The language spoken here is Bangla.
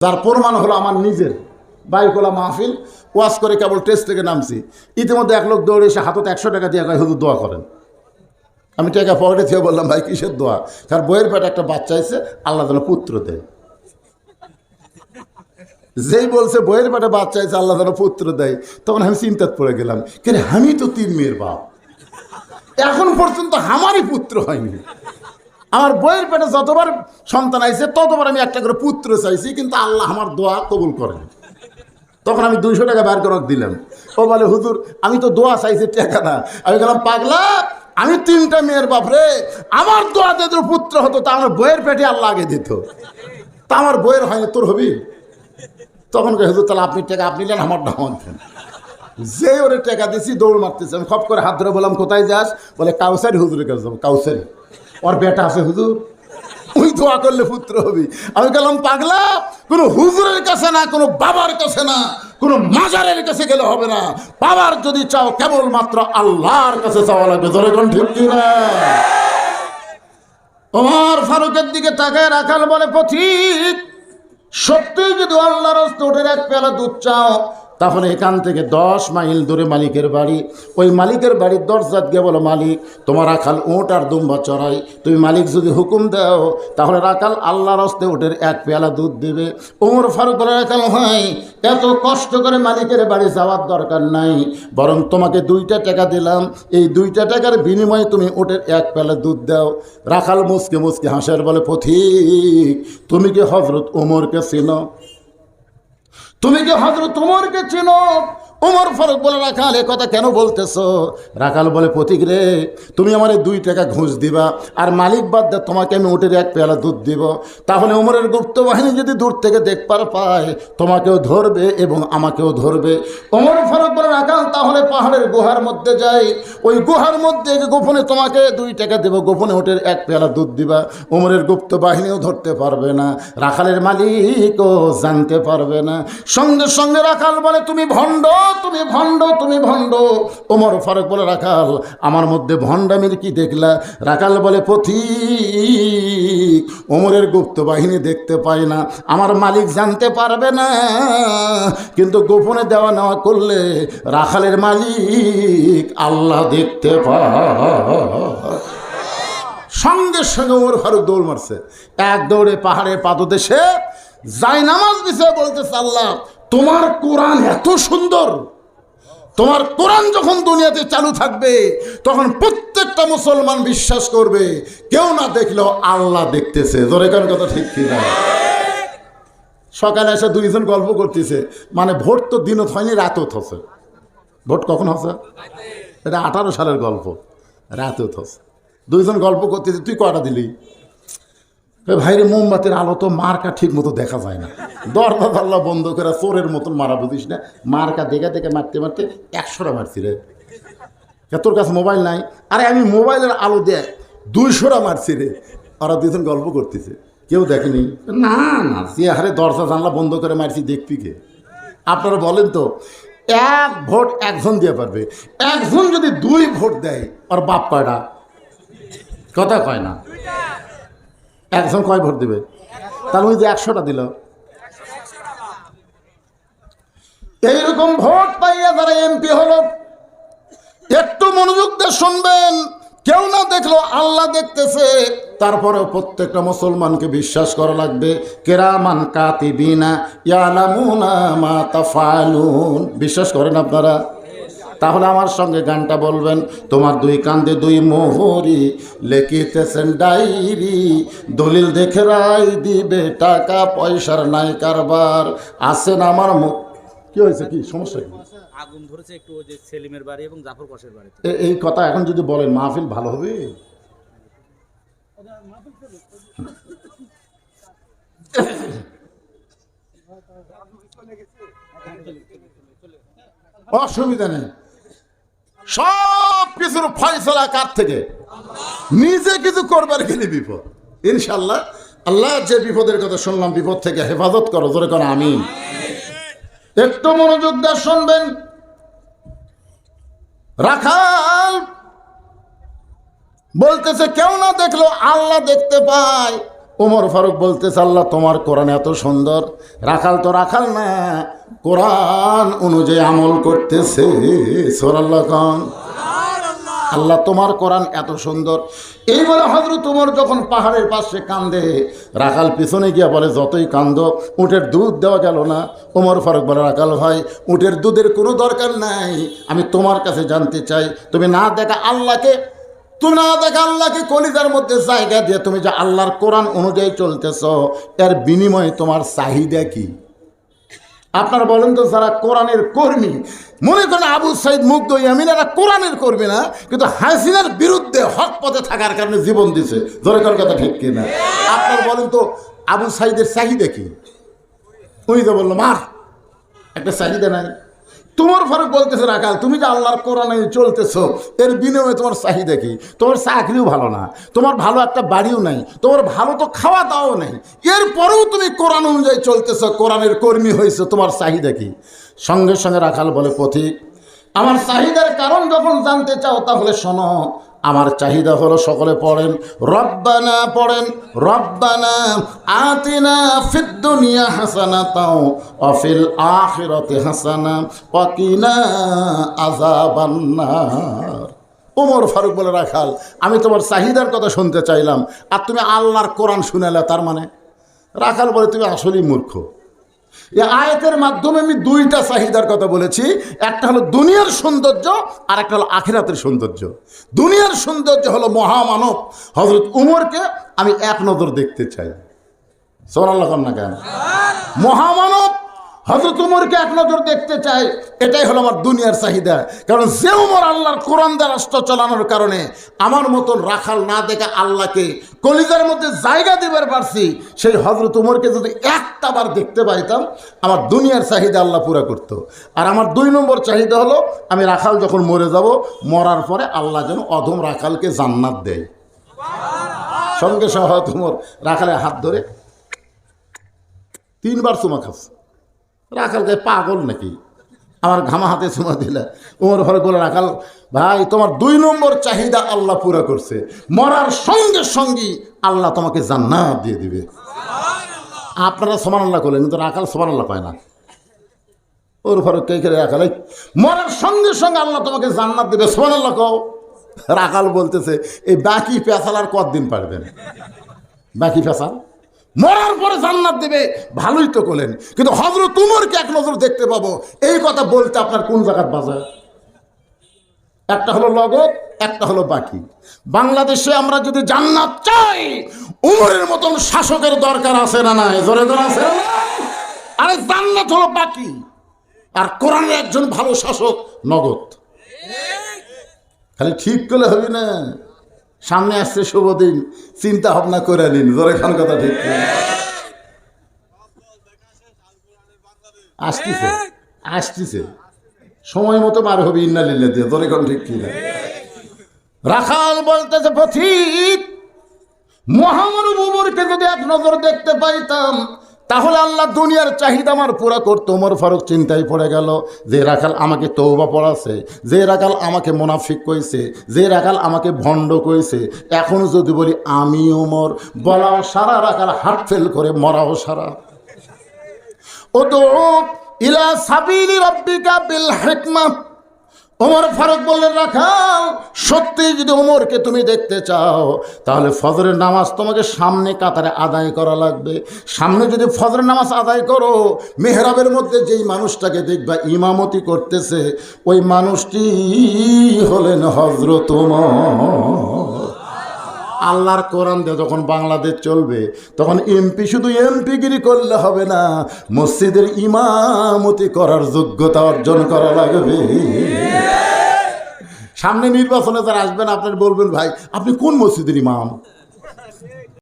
তার প্রমাণ হলো আমার নিজের। বাইকোলা মাহফিল ওয়াশ করে কেবল টেস্ট থেকে নামছি। ইতিমধ্যে এক লোক দৌড়ে এসে হাতত একশো টাকা দিয়ে হুজুর, দোয়া করেন। আমি টাকা পকেটে থেকে বললাম, ভাই, কিসের দোয়া? তার বইয়ের পেটে একটা বাচ্চা এসে আল্লাহ যেন পুত্র দেয়। যেই বলছে বইয়ের পেটে বাচ্চা এসে আল্লাহ যেন পুত্র দেয়, তখন আমি চিন্তাত পড়ে গেলাম কেন আমি তো তিন মেয়ের বাপ। এখন পর্যন্ত আমারই পুত্র হয়নি। আমার বইয়ের পেটে যতবার সন্তান আইছে, ততবার আমি একটা করে পুত্র চাইছি, কিন্তু আল্লাহ আমার দোয়া কবুল করেন। তখন আমি দুইশো টাকা বের করে দিলাম। ও বলে, হুজুর, আমি তো দোয়া চাইছি, টাকা না। আমি গেলাম পাগলা, আমি তিনটা মেয়ের বাপরে আমার দোয়াতে তোর পুত্র হতো, তা আমার বইয়ের পেটে আল্লাহ আগে দিত। তা আমার বইয়ের হয়নি তোর হবি? তখন হুজুর, তাহলে আপনি টাকা, আপনি নেন আমার ডাউন দেন। যে ওরে টাকা দিছি, দৌড় মারতেছে। আমি খপ করে হাত ধরে বললাম, কোথায় যাস? বলে, কাউসারি, হুজুরের কাছে যাব, কাউসারি। ওর বেটা আছে হুজুর। ওই দোয়া করলে পুত্র হবি। আমি গেলাম পাগলা, কোনো হুজুরের কাছে না, কোনো বাবার কাছে না, কোনো মাজারের কাছে গেলে হবে না। বাবার যদি চাও, কেবলমাত্র আল্লাহর কাছে চাওয়া লাগবে। ধরে কোন ঠিক না ওমর ফারুকের দিকে তাকায় রাখাল বলে, পথিক, সত্যি যদি আল্লাহ রস্তোটের এক পেলা দুধ চাও তাহলে এখান থেকে দশ মাইল দূরে মালিকের বাড়ি। ওই মালিকের বাড়ির দরজাত গিয়ে বলো মালিক, তোমার রাখাল ওট আর দুম্বা চড়াই। তুমি মালিক যদি হুকুম দাও, তাহলে রাখাল আল্লাহ রস্তে ওটের এক পেয়ালা দুধ দেবে। ওমর ফারুক বলে, রাখাল হয় এত কষ্ট করে মালিকের বাড়ি যাওয়ার দরকার নাই। বরং তোমাকে দুইটা টাকা দিলাম। এই দুইটা টাকার বিনিময়ে তুমি ওটের এক পেলা দুধ দাও। রাখাল মুসকে মুসকে হাসের বলে, পথিক, তুমি কি হজরত ওমরকে চিনো? তুমি কি হজরত তোমারকে চিনো? উমর ফারুক বলে, রাখাল, এ কথা কেন বলতেছো? রাখাল বলে, প্রতীক রে, তুমি আমার দুই টাকা ঘুষ দিবা আর মালিক বাদ দে, তোমাকে আমি উঠে এক পেয়ালা দুধ দিব। তাহলে উমরের গুপ্ত বাহিনী যদি দূর থেকে দেখবার পায়, তোমাকেও ধরবে এবং আমাকেও ধরবে। উমর ফারুক বলে, রাখাল, তাহলে পাহাড়ের গুহার মধ্যে যাই। ওই গুহার মধ্যে গোপনে তোমাকে দুই টাকা দেবো, গোপনে উঠে এক পেয়ালা দুধ দিবা। উমরের গুপ্ত বাহিনীও ধরতে পারবে না, রাখালের মালিকও জানতে পারবে না। সঙ্গে সঙ্গে রাখাল বলে, তুমি ভণ্ড তুমি ভণ্ড তুমি ভণ্ড। ওমর ফারুক বলে, রাখাল, আমার মধ্যে ভণ্ডামির কি দেখলা? রাখাল বলে পথিক ওমরের গুপ্ত বাহিনী দেখতে পায় না। আমার মালিক জানতে পারবে না। কিন্তু গোপনে দেওয়া নেওয়া করলে রাখালের মালিক আল্লাহ দেখতে পায়। সঙ্গে সঙ্গে ওমর ফারুক দৌড় মারছে। এক দৌড়ে পাহাড়ের পাদদেশে যাই নামাজ বিষয়ে বলতেছে আল্লাহ তোমার কোরআন এত সুন্দর। তোমার কোরআন যখন দুনিয়াতে চালু থাকবে, তখন প্রত্যেকটা মুসলমান বিশ্বাস করবে, কেউ না দেখলেও আল্লাহ দেখতেছে। ধরে কেন কথা ঠিক কি না সকালে এসে দুইজন গল্প করতেছে। মানে ভোট তো দিনত হয়নি রাতত হচ্ছে ভোট কখন হচ্ছে এটা আঠারো সালের গল্প। রাতত হচ্ছে দুইজন গল্প করতেছে, তুই কটা দিলি? ভাইরে, মোমবাতির আলো তো মার্কা ঠিক মতো দেখা যায় না। দরজা দরলা বন্ধ করে চোরের মতন মারা বুঝিস না। মার্কা দেখে দেখে মারতে মারতে একশোটা মারছি রে। তোর কাছে মোবাইল নাই? আরে, আমি মোবাইলের আলো দিয়ে দুইশোটা মারছি রে। ওরা দুজন গল্প করতেছে। কেউ দেখেনি? না না সে হারে দরজা জানলা বন্ধ করে মারছি, দেখবি কে? আপনারা বলেন তো, এক ভোট একজন দিয়ে পারবে। একজন যদি দুই ভোট দেয়, ওর বাপ কয়টা? কথা কয় না। একজন কয় ভোট দিবে? তাহলে ওই যে একশোটা দিল। এইরকম ভোট পাইয়া যারা এমপি হলো, একটু মনোযোগ দিয়ে শুনবেন। কেউ না দেখল আল্লাহ দেখতেছে। তারপরেও প্রত্যেকটা মুসলমানকে বিশ্বাস করা লাগবে। কেরামান কাতিবিনা ইয়ালামুনা মা তাফালুন। বিশ্বাস করেন আপনারা? তাহলে আমার সঙ্গে গানটা বলবেন। তোমার দুই কান্দে দুই মোহরি লেখিতেছেন ডাইরি দলিল দেখে রাই দিবে টাকা পয়সার নাই কারবার। আসেন আমার মুখ। কি হয়েছে? কি সমস্যা কি? আগুন ধরেছে একটু ওই যে সেলিমের বাড়ি এবং জাফর কষের বাড়িতে। এ- এই কথা এখন যদি বলেন মাহফিল ভালো হবে? অসুবিধা নেই। সব কিছুর ফয়সলা কার থেকে? নিজে কিছু করবার গেলে বিপদ? ইনশাল্লাহ আল্লাহ যে বিপদের কথা শুনলাম, বিপদ থেকে হেফাজত করো, জোরে করো আমি একটু মনোযোগ দিয়ে শুনবেন। রাখাল বলতেছে, কেউ না দেখল আল্লাহ দেখতে পায়। ওমর ফারুক বলতেছে, আল্লাহ, তোমার কোরআন এত সুন্দর। রাখাল তো রাখাল না। কোরআন অনুযায়ী আমল করতেছে। সোরাল্লাহ খান আল্লাহ, তোমার কোরআন এত সুন্দর। এই বলে হজরত তোমার যখন পাহাড়ের পাশে কান্দে, রাখাল পিছনে গিয়া বলে, যতই কান্দ, উটের দুধ দেওয়া গেল না। ওমর ফারুক বলে, রাখাল ভাই, উটের দুধের কোনো দরকার নাই। আমি তোমার কাছে জানতে চাই। তুমি না দেখা আল্লাহকে তুমি না দেখা আল্লাহকে কলিজার মধ্যে জায়গা দিয়ে তুমি যে আল্লাহর কোরআন অনুযায়ী চলতেছ, এর বিনিময়ে তোমার চাহিদা কি? আপনারা বলেন তো, যারা কোরআনের কর্মী, মনে করেন আবু সাইদ মুগ্ধ ইয়ামিনারা কোরআনের কর্মী না, কিন্তু হাসিনার বিরুদ্ধে হক পথে থাকার কারণে জীবন দিছে। ধরে করার কথা ঠিক কিনা আপনারা বলেন তো, আবু সাইদের চাহিদা কি? উনি তো বলল, মার, একটা চাহিদা নাই। তোমার ফারুক বলতেছে রাখাল তুমি যে আল্লাহর কোরআনে চলতেছো, এর বিনিময়ে তোমার চাহিদা দেখি তোমার চাকরিও ভালো না, তোমার ভালো একটা বাড়িও নাই, তোমার ভালো তো খাওয়া দাওয়াও নেই। এরপরেও তুমি কোরআন অনুযায়ী চলতেছো, কোরআনের কর্মী হয়েছে, তোমার চাহিদা দেখি সঙ্গে সঙ্গে রাখাল বলে, পথিক, আমার চাহিদার কারণ যখন জানতে চাও, তাহলে শোনো আমার চাহিদা হলো সকলে পড়েন। রব্বানা পড়েন, রব্বানা আতিনা ফিদ দুনিয়া হাসানা তাও অফিল আখিরাতে হাসানা ওয়াকিনা আযাবান্নার ওমর ফারুক বলে, রাখাল, আমি তোমার চাহিদার কথা শুনতে চাইলাম, আর তুমি আল্লাহর কোরআন শুনালে তার মানে? রাখাল বলে, তুমি আসলেই মূর্খ। এই আয়াতের মাধ্যমে আমি দুইটা চাহিদার কথা বলেছি। একটা হলো দুনিয়ার সৌন্দর্য আর একটা হলো আখিরাতের সৌন্দর্য। দুনিয়ার সৌন্দর্য হলো মহামানব। হজরত উমরকে আমি এক নজর দেখতে চাই। সোনাল্লাহ না কেন? মহামানব হজরত উমরকে এক নজর দেখতে চাই, এটাই হলো আমার দুনিয়ার চাহিদা। কারণ যে উমর আল্লাহর কোরআন রাষ্ট্র চালানোর কারণে আমার মতন রাখাল না দেখে আল্লাহকে কলিজার মধ্যে জায়গা দেবার পারছি, সেই হজরত উমরকে যদি একটা বার দেখতে পাইতাম, আমার দুনিয়ার চাহিদা আল্লাহ পুরা করতো। আর আমার দুই নম্বর চাহিদা হলো, আমি রাখাল যখন মরে যাব, মরার পরে আল্লাহ যেন অধম রাখালকে জান্নাত দেয়। সঙ্গে সহ তোমার রাখালের হাত ধরে তিনবার চুমা খাচ্ছে। রাখাল গায়ে পাগল নাকি? আমার ঘামা হাতে চুমা দিলে ওমর ঘরে বলে রাখাল ভাই তোমার দুই নম্বর চাহিদা আল্লাহ পুরা করছে। মরার সঙ্গে সঙ্গে আল্লাহ তোমাকে জান্নাত দিয়ে দিবে। আপনারা সমান আল্লাহ করলেন কিন্তু রাখাল সমান আল্লাহ পায় না। ওর ফারুক কে খেলে রাখাল মরার সঙ্গে সঙ্গে আল্লাহ তোমাকে জান্নাত দেবে সমান আল্লাহ কও। রাখাল বলতেছে এই বাকি পেঁচাল আর কতদিন পারবেন? বাকি পেঁচাল মরার পরে জান্নাত দেবে, ভালোই তো করলেন। কিন্তু হজরত উমরকে এক নজর দেখতে পাবো। এই কথা বলতে আপনার কোন জায়গার বাজার? একটা হলো লগত একটা হলো বাকি। বাংলাদেশে আমরা যদি জান্নাত চাই, উমরের মতন শাসকের দরকার আছে না নাই? জোরে জোরে আছে? আরে জান্নাত হলো বাকি। আর কোরআনের একজন ভালো শাসক নগদ। খালি ঠিক করলে হবে না। সামনে আসছে শুভ দিন চিন্তা ভাবনা করে নিন, জোরে খান কথা ঠিক আসতেছে আসতেছে। সময় মতো বার হবে, ইন্না লিল্লা দিয়ে, জোরে খান ঠিক কি না রাখাল বলতেছে পথিক মহামানব যদি এক নজর দেখতে পাইতাম তাহলে আল্লাহ দুনিয়ার চাহিদা আমার পুরা করতো। ওমর ফারুক চিন্তায় পড়ে গেল, যে রাখাল আমাকে তৌবা পড়াছে, যে রাখাল আমাকে মোনাফিক কইছে, যে রাখাল আমাকে ভণ্ড কইছে, এখনও যদি বলি, আমি ওমর বলাও সারা রাখাল হাট ফেল করে, মরাও সারা। ও তো ইলা সাবিলি রব্বিকা বিল হিকমা ওমর ফারুক বললেন, রাখাল, সত্যি যদি ওমরকে তুমি দেখতে চাও, তাহলে ফজরের নামাজ তোমাকে সামনে কাতারে আদায় করা লাগবে। সামনে যদি ফজরের নামাজ আদায় করো, মেহরাবের মধ্যে যেই মানুষটাকে দেখবা ইমামতি করতেছে, ওই মানুষটি হলেন হজরত ওমর। আল্লাহর কোরআন দিয়ে যখন বাংলাদেশ চলবে, তখন এমপি শুধু এমপিগিরি করলে হবে না, মসজিদের ইমামতি করার যোগ্যতা অর্জন করা লাগবে। সামনে নির্বাচনে যারা আসবেন, আপনার বলবেন, ভাই, আপনি কোন মসজিদের ইমাম?